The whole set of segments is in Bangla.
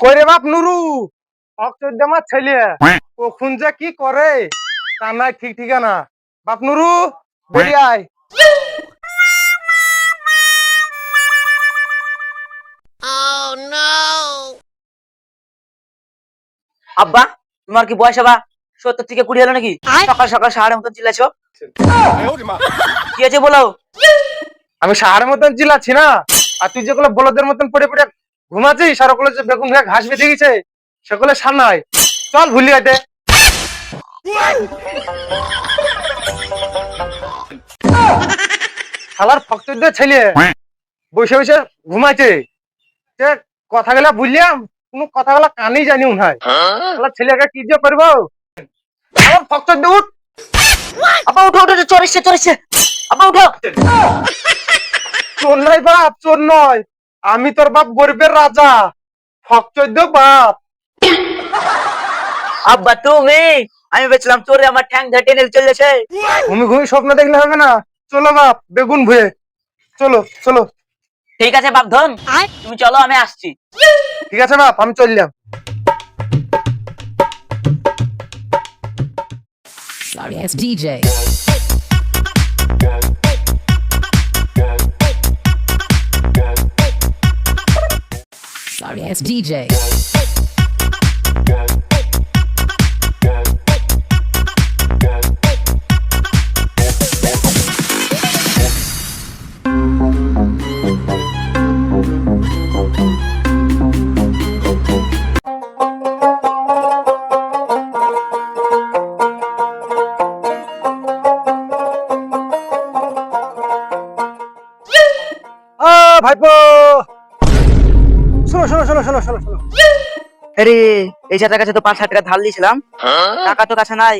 কইরে বাপ নুরু অক্টোর আমার ছেলে কখন যে কি করে তা নাই ঠিক ঠিকানা। বাপ নুরু বেরিয়ে আয়। আব্বা তোমার কি বয়স আবা সত্তর থেকে কুড়ি হলো নাকি? সকাল সকাল সাড়ে মতন চিল্লাছো কি আছে বলো? আমি সাহার মতন চিল্লাচ্ছি না। আর তুই যেগুলো বলদের মতন পড়ে পড়ে ঘুমাচ্ছিস আর ওগুলো যে বেগুন ঘাস বেঁধে গেছে, সেগুলো সামনায় চল ভুলি আইতে। শালার ফক্তদের ছেলে। বসে বসে ঘুমাইছে। সে কথা গেলা বুঝলাম কোনো কথা গেলা কানেই জানি মনে শালার ছেলেকে কি যে করব? শালার ফক্তর উঠ। আব্বা উঠো উঠো চোর এসছে আব্বা উঠো। চোর নয় বাপ, চোর নয়। আমি তোর বাপ গরিবের রাজা। ফকচোদ্দ বাপ। আব্বা তুমি? আমি বেছিলাম চোরে আমার ঠ্যাং ধরে টেনে চলেছে ঘুমি ঘুমি স্বপ্ন দেখলে হবে না। চলো বাপ বেগুন ভুয়ে। চলো চলো। ঠিক আছে বাপধন তুমি চলো আমি আসছি। ঠিক আছে বাপ আমি চললাম। Sorry, it's DJ. Sorry, it's DJ. আ ভাইপো শোনো শোনো শোনো শোনো শোনো শোনো। আরে এই চাটার কাছে তো পাঁচ হাজার টাকা ধার দিয়েছিলাম টাকা তো কাছে নাই।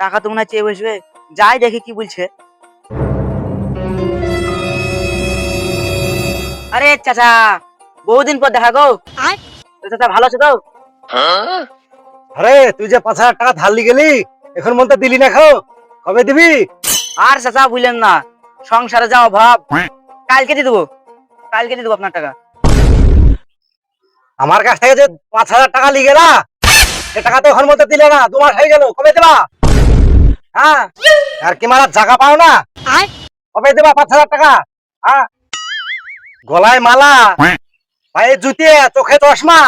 টাকা তো মনে হয় চেয়ে বসবে। যাই দেখি কি বলছে। আরে চাচা বহুদিন পর দেখা গো। চাচা ভালো আছে তো? আরে তুই যে পাঁচ হাজার টাকা ধার লি গেলি এখন মনটা দিলি না খাও। কবে দিবি? আর চাচা বুঝলেন না। সংসারে যাও ভাব কালকে দিয়ে দেবো। কালকে দিয়ে দেবো আপনার টাকা। আমার কাছ থেকে যে পাঁচ হাজার টাকা লি গেলা সে টাকা তো এখন মধ্যে দিলে না দু মাস হয়ে গেল কবে দেবা? হ্যাঁ? আর কি মারা জায়গা পাও না? কবে দেবা পাঁচ হাজার টাকা? হ্যাঁ? গলায় মালা পায়ে জুতে চোখে চশমা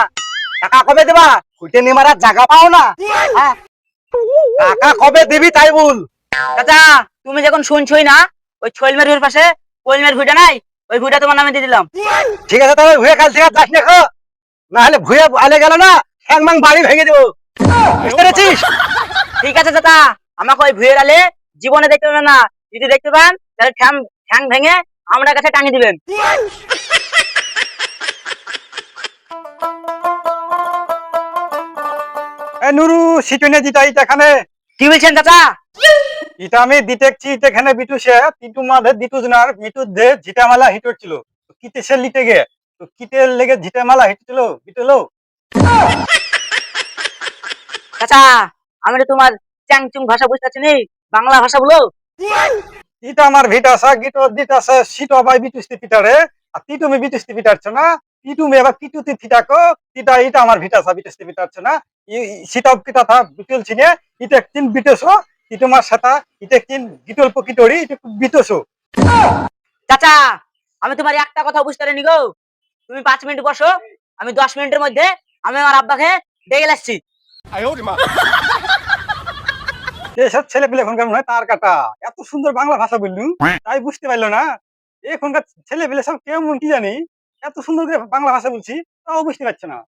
টাকা কবে দেবা? খুঁটে নি মারা জায়গা পাও না? হ্যাঁ? টাকা কবে দিবি তাই বল। চাচা তুমি যখন শুনছই না ওই ছইলমের ভিড় পাশে কোলমের ভিড়টা নাই? ওই ভিড়টা তোমার নামে দিয়ে দিলাম। ঠিক আছে তবে ভুয়ে কাল থেকে যাস না খো। না হলে ভুয়ে আলে গেল না ঠ্যাং মাং বাড়ি ভেঙে দেবো। বুঝতে পেরেছিস? ঠিক আছে দাদা আমাকে ওই ভিড় আলে জীবনে দেখতে পাবেন না। যদি দেখতে পান তাহলে ঠ্যাং ঠ্যাং ভেঙে আমরা কাছে টাঙিয়ে দিবেন। এ নুরু সিটনে দিতা এখানে কি বলছেন দাদা ইটা আমি দিতেছি এখানে বিটু সে তিটু মাঝে দিটু জনার মিটু দে ঝিটামালা হিট ছিল তো কিতে সে লিটে গে তো কিতে লেগে ঝিটামালা হিট ছিল বিটলো। চাচা আমি তো তোমার চ্যাংচুং ভাষা বুঝতে পারছি নি বাংলা ভাষা বলো। ইটা আমার গিটো দিটাসা সিটো বাই বিটুস্তি পিটারে। আর তিটু মে বিটুস্তি পিটারছ না তিটু মে এবার কিটুতি ফিটাকো তিটা ইটা আমার ভিটাসা বিটুস্তি পিটারছ না। সিটাও কিটা থা বিটল ছিনে ইটা একদিন বিটেছো তিটু মার সাথা ইটা একদিন গিটল পকিটরি ইটা বিটেছো চাচা আমি তোমার একটা কথা বুঝতে পারিনি গো। তুমি পাঁচ মিনিট বসো আমি দশ মিনিটের মধ্যে আমি আমার আব্বাকে ডেকে আসছি। এসব ছেলে পেলে এখনকার মনে হয় তার কাটা। এত সুন্দর বাংলা ভাষা বললু তাই বুঝতে পারল না। এখনকার ছেলে পেলে সব কেমন কি জানি এত সুন্দর করে বাংলা ভাষা বলছি তাও বুঝতে পারছে না।